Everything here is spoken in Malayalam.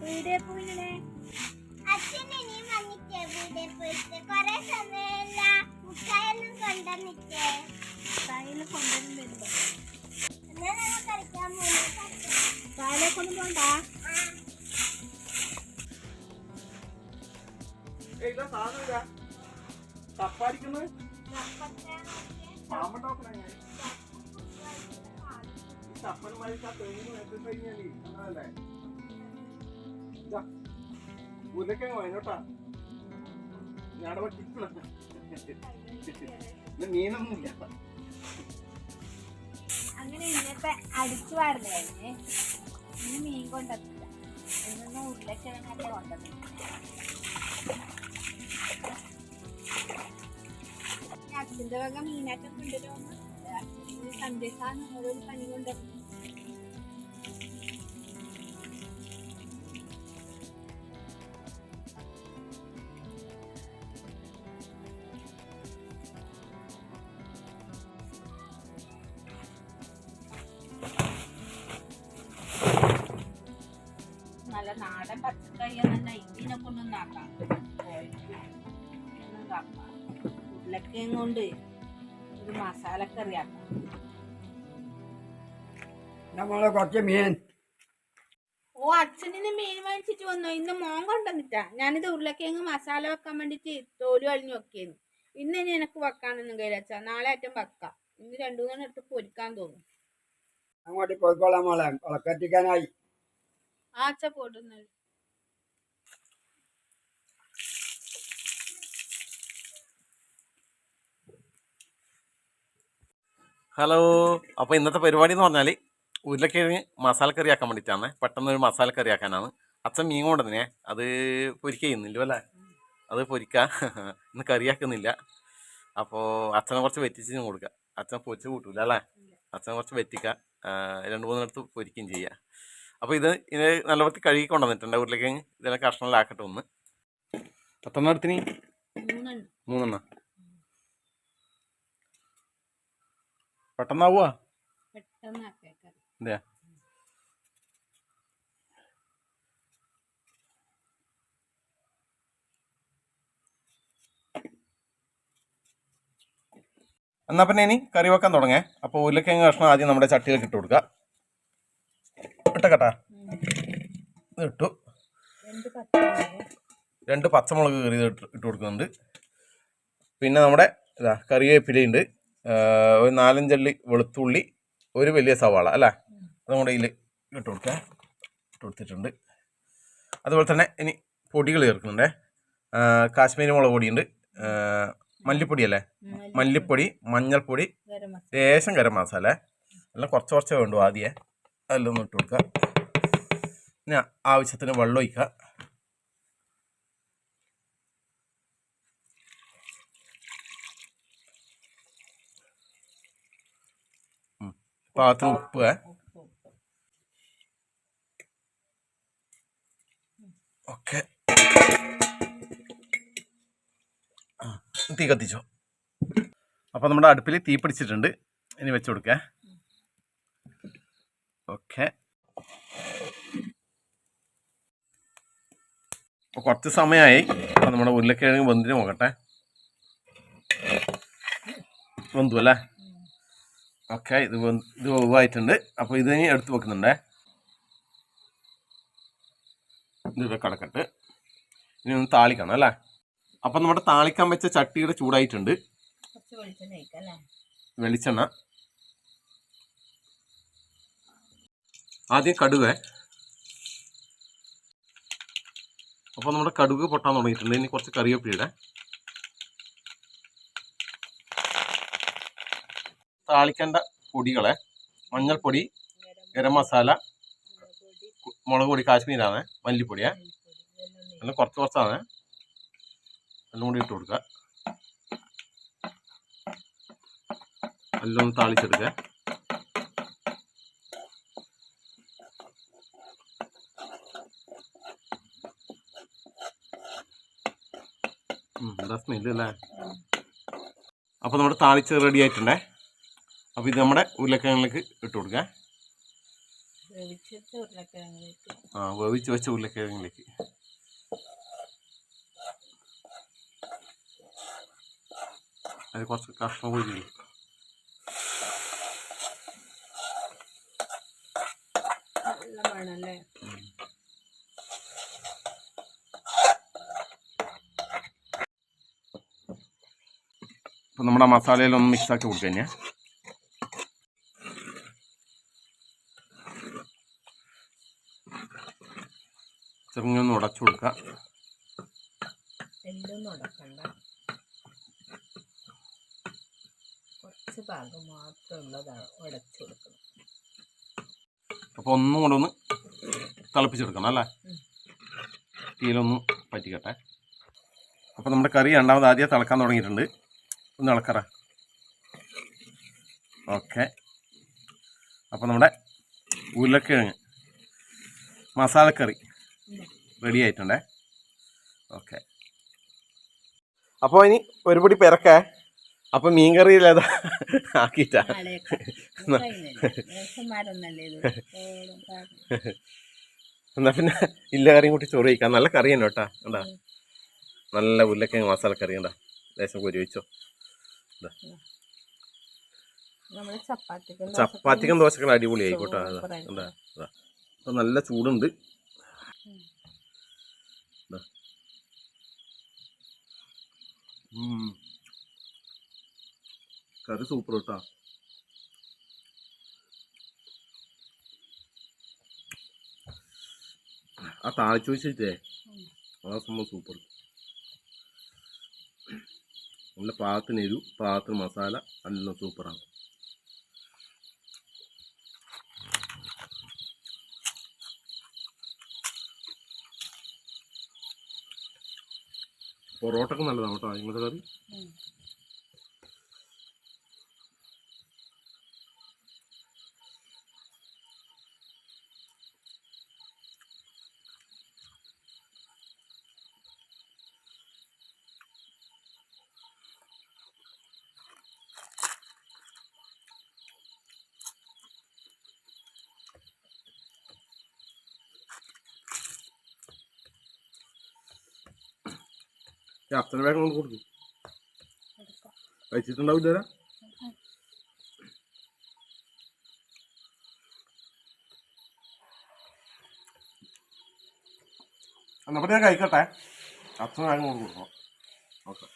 വീടേ പോയില്ലേ അച്ഛൻ ഇനിയും വന്നിട്ടേ വീട്ടിൽ പോയിട്ട്. കൊറേ സമയമില്ല. മുട്ടായൊന്നും കൊണ്ടുവന്നിട്ടേ. കയ്യിൽ കൊണ്ടുവരും വരുമ്പോ എന്നാ ഞങ്ങൾ കളിക്കാൻ പോകുന്നത് പാമ്പുണ്ടാക്കണേ കഴിഞ്ഞാലേ അങ്ങനല്ലേ ഉരുളക്കിഴങ്ങ് അങ്ങനെ ഇന്നത്തെ അടിച്ചു പാടില്ലായിരുന്നേ ഇന്ന് മീൻ കൊണ്ടെത്തില്ല ഇന്നൊന്നും ഉരുളക്കിഴങ്ങല്ല കൊണ്ടുവന്നില്ല വക മീനാറ്റം കൊണ്ടുവരുമെന്ന് സന്ദേശാണ് ഓരോരു പണി കൊണ്ടുവരുന്നത് നല്ല നാടൻ പച്ചക്കറി നല്ല ഇതിനെ ഒന്നും ആക്കാം ഉരുളക്കിഴങ്ങ് കൊണ്ട് ഒരു മസാലക്കറി ആക്കാം. നമ്മളെ കുറച്ച് മീൻ. ഓ അച്ഛനിന്ന് മീൻ വാങ്ങിച്ചിട്ട് വന്നു? ഇന്ന് മോൻ കൊണ്ടുവന്നിട്ടാ. ഞാനിത് ഉരുളക്കിഴങ്ങ് മസാല വെക്കാൻ വേണ്ടിട്ട് തോൽ അഴിഞ്ഞു വെക്കുന്നു. ഇന്ന് ഇനി എനിക്ക് വെക്കാനൊന്നും കഴിയാച്ചാ നാളെ അറ്റം വെക്കാം. ഇന്ന് രണ്ടു മൂന്ന് എടുത്ത് പൊരിക്കാൻ തോന്നും. അങ്ങോട്ട് പോയിക്കോളാം മോളെ. വിളക്കെത്തിക്കാനായി ആ അച്ഛ ഹലോ. അപ്പോൾ ഇന്നത്തെ പരിപാടി എന്ന് പറഞ്ഞാൽ ഉരുളക്കിഴങ്ങ് മസാലക്കറി ആക്കാൻ വേണ്ടിയിട്ടാണ്. പെട്ടെന്ന് ഒരു മസാലക്കറി ആക്കാനാണ്. അച്ഛൻ മീൻ കൊണ്ടുതന്നെ അത് പൊരിക്ക ചെയ്യുന്നില്ലോ അല്ലേ? അത് പൊരിക്കുക ഇന്ന് കറിയാക്കുന്നില്ല അപ്പോൾ അച്ഛനെ കുറച്ച് വെറ്റിച്ച് കൊടുക്കുക അച്ഛൻ പൊരിച്ച് കൂട്ടൂല അല്ലേ? അച്ഛനെ കുറച്ച് വെറ്റിക്കുക രണ്ട് മൂന്നിടത്ത് പൊരിക്കുകയും ചെയ്യുക അപ്പോൾ ഇത് ഇത് നല്ല വൃത്തി കഴുകി കൊണ്ടുവന്നിട്ടുണ്ട് ഉരുളക്കിഴങ്ങ്. ഇതിനെ കഷ്ണങ്ങളിലാക്കട്ടെ ഒന്ന്. പത്തൊന്നിടത്തിന് മൂന്നെണ്ണം. പെട്ടെന്നാവുക അതെയാ എന്നാ പിന്നെ ഇനി കറി വെക്കാൻ തുടങ്ങേ. അപ്പോൾ ഉരുളക്കിഴങ്ങ് കഷ്ണം ആദ്യം നമ്മുടെ ചട്ടിയിലേക്ക് ഇട്ട് കൊടുക്കുക ഇട്ടക്കട്ടാ ഇത് ഇട്ടു. രണ്ട് പച്ചമുളക്. കറി ഇട്ട് ഇട്ട് കൊടുക്കുന്നുണ്ട്. പിന്നെ നമ്മുടെ ഇതാ കറിവേപ്പിലയുണ്ട്. ഒരു നാലഞ്ചള്ളി വെളുത്തുള്ളി ഒരു വലിയ സവാള അല്ലേ? അതും കൂടെ ഇതിൽ ഇട്ട് കൊടുക്കുക ഇട്ട് കൊടുത്തിട്ടുണ്ട്. അതുപോലെ തന്നെ ഇനി പൊടികൾ ചേർക്കുന്നുണ്ടേ. കാശ്മീരി മുളക് പൊടിയുണ്ട്. മല്ലിപ്പൊടി അല്ലേ? മല്ലിപ്പൊടി. മഞ്ഞൾപ്പൊടി ലേശം ഗരം മസാല. എല്ലാം കുറച്ച് കുറച്ചേ വേണ്ടു ആദ്യം. അതെല്ലാം ഒന്ന് ഇട്ട് കൊടുക്കുക പിന്നെ ആവശ്യത്തിന് വെള്ളം ഒഴിക്കുക പാകത്തിന് ഉപ്പ്. ഓക്കെ. തീ കത്തിച്ചോ. അപ്പോൾ നമ്മുടെ അടുപ്പിൽ തീ പിടിച്ചിട്ടുണ്ട്. ഇനി വെച്ച് കൊടുക്കേ. ഓക്കെ. കുറച്ച് സമയമായി അപ്പോൾ നമ്മുടെ ഉരുളക്കിഴങ്ങ് വെന്തിന് നോക്കട്ടെ വെന്തു അല്ലേ? ഓക്കെ ഇത് ഇത് വായിട്ടുണ്ട് അപ്പോൾ ഇത് ഇനി എടുത്ത് വെക്കുന്നുണ്ടേ. ഇത് കിടക്കട്ടെ. ഇനി ഒന്ന് താളിക്കണം അല്ലേ? അപ്പം നമ്മുടെ താളിക്കാൻ വെച്ച ചട്ടിയുടെ ചൂടായിട്ടുണ്ട്. വെളിച്ചെണ്ണ ആദ്യം കടുവ അപ്പോൾ നമ്മുടെ കടുക് പൊട്ടാൻ തുടങ്ങിയിട്ടുണ്ട്. ഇനി കുറച്ച് കറിവേപ്പിലയുടെ താളിക്കേണ്ട പൊടികളെ മഞ്ഞൾപ്പൊടി ഗരം മസാല മുളക് പൊടി കാശ്മീരാണ് മല്ലിപ്പൊടിയെ. എല്ലാം കുറച്ച് കുറച്ചാണ്. എല്ലാം കൂടി ഇട്ട് കൊടുക്കുക. എല്ലാം ഒന്ന് താളിച്ചെടുക്കുക. എന്താ സ്മെല്ല് അല്ലേ അപ്പോൾ നമ്മുടെ താളിച്ച് റെഡി ആയിട്ടുണ്ടേ. അപ്പോൾ ഇത് നമ്മുടെ ഉരുളക്കിഴങ്ങിലേക്ക് ഇട്ട് കൊടുക്കാം. ആ വേവിച്ച് വെച്ച ഉരുളക്കിഴങ്ങിലേക്ക്. അത് കുറച്ച് കഷ്ണം പോയി അപ്പോൾ നമ്മുടെ മസാലയിലൊന്ന് മിക്സ് ആക്കി കൊടുക്കുക ഞാൻ ചെറുങ്ങനെ ഉടച്ചു കൊടുക്കുക എല്ലാം ഉടക്കണ്ട. കുറച്ച് ഭാഗം ഉടച്ചു കൊടുക്കണം. അപ്പോൾ ഒന്നും കൂടെ ഒന്ന് തിളപ്പിച്ചെടുക്കണം അല്ലേ? തീയിലൊന്നും തീയിലൊന്ന് പറ്റിക്കട്ടെ. അപ്പോൾ നമ്മുടെ കറി രണ്ടാമത് ആദ്യം തിളക്കാൻ തുടങ്ങിയിട്ടുണ്ട്. ഒന്ന് ഇളക്കറ ഓക്കെ. അപ്പോൾ നമ്മുടെ ഉരുളക്കിഴങ്ങ് മസാലക്കറി. Ready ആയിട്ടുണ്ടേ okay. അപ്പോൾ ഇനി ഒരുപടി പെരക്കേ. അപ്പോൾ മീൻ കറിയിലേതാ ആക്കിയിട്ടാ. രസന്മാരൊന്നല്ലേ ഇത്? ഓടും എന്നാ പിന്നെ ഇല്ല കറിയും കൂട്ടി ചോറ് കഴിക്കാം. നല്ല കറി തന്നെ കേട്ടാ. ഉണ്ടാ നല്ല ഉരുളക്കിഴങ്ങ് മസാല കറി കണ്ടാ. ലേശം പൊരി വെച്ചോ ചപ്പാത്തിക്കും ചപ്പാത്തിക്കും ദോശക്കും അടിപൊളി ആയിക്കോട്ടെ അതാ അതാ അപ്പൊ നല്ല ചൂടുണ്ട്. കറി സൂപ്പർ കേട്ടാ ആ താളിച്ചു വെച്ചിട്ടേ ആ സംഭവം സൂപ്പർ നല്ല പാകത്തിന് എരു പാകത്തിന് മസാല എല്ലാം സൂപ്പറാണ് പൊറോട്ടക്ക് നല്ലതാണ് കേട്ടോ ഇങ്ങനത്തെ കറി അത്ര വേഗം കൊണ്ട് കൊടുക്കും. കഴിച്ചിട്ടുണ്ടാവില്ല എന്നാ പിന്നെ ഞാൻ കഴിക്കട്ടെ. അച്ഛൻ വേഗം കൊണ്ട് കൊടുക്കണം ഓക്കെ.